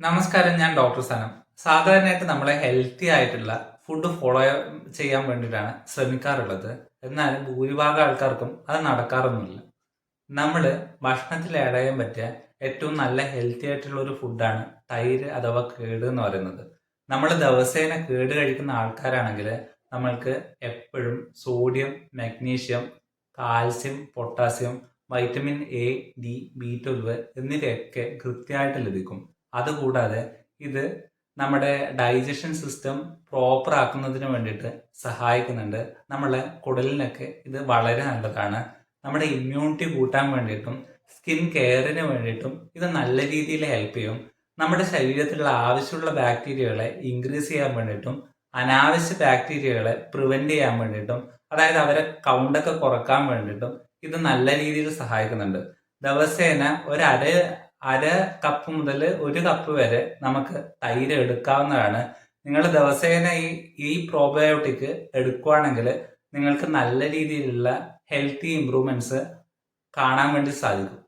നമസ്കാരം ഞാൻ ഡോക്ടർ സനം. സാധാരണയായിട്ട് നമ്മളെ ഹെൽത്തി ആയിട്ടുള്ള ഫുഡ് ഫോളോ ചെയ്യാൻ വേണ്ടിയിട്ടാണ് ശ്രമിക്കാറുള്ളത്. എന്നാൽ ഭൂരിഭാഗം ആൾക്കാർക്കും അത് നടക്കാറൊന്നുമില്ല. നമ്മൾ ഭക്ഷണത്തിൽ ആഡ് പറ്റിയ ഏറ്റവും നല്ല ഹെൽത്തി ആയിട്ടുള്ള ഒരു ഫുഡാണ് തൈര് അഥവാ കേട് എന്ന് പറയുന്നത്. നമ്മൾ ദിവസേന കേട് കഴിക്കുന്ന ആൾക്കാരാണെങ്കിൽ നമ്മൾക്ക് എപ്പോഴും sodium magnesium calcium potassium vitamin A D B twelve എന്നിവയൊക്കെ കൃത്യമായിട്ട് ലഭിക്കും. അതുകൂടാതെ ഇത് നമ്മുടെ ഡൈജഷൻ സിസ്റ്റം പ്രോപ്പർ ആക്കുന്നതിന് വേണ്ടിയിട്ട് സഹായിക്കുന്നുണ്ട്. നമ്മളെ കുടലിനൊക്കെ ഇത് വളരെ നല്ലതാണ്. നമ്മുടെ ഇമ്മ്യൂണിറ്റി കൂട്ടാൻ വേണ്ടിയിട്ടും സ്കിൻ കെയറിന് വേണ്ടിയിട്ടും ഇത് നല്ല രീതിയിൽ ഹെൽപ്പ് ചെയ്യും. നമ്മുടെ ശരീരത്തിലുള്ള ആവശ്യമുള്ള ബാക്ടീരിയകളെ ഇൻക്രീസ് ചെയ്യാൻ വേണ്ടിയിട്ടും അനാവശ്യ ബാക്ടീരിയകളെ പ്രിവെന്റ് ചെയ്യാൻ വേണ്ടിയിട്ടും അതായത് അവരെ കൗണ്ടൊക്കെ കുറയ്ക്കാൻ വേണ്ടിയിട്ടും ഇത് നല്ല രീതിയിൽ സഹായിക്കുന്നുണ്ട്. ദിവസേന ഒരു അര അര കപ്പ് മുതൽ ഒരു കപ്പ് വരെ നമുക്ക് തൈര് എടുക്കാവുന്നതാണ്. നിങ്ങൾ ദിവസേന ഈ ഈ പ്രോബയോട്ടിക് എടുക്കുകയാണെങ്കിൽ നിങ്ങൾക്ക് നല്ല രീതിയിലുള്ള ഹെൽത്തി ഇംപ്രൂവ്മെന്റ്സ് കാണാൻ വേണ്ടി സാധിക്കും.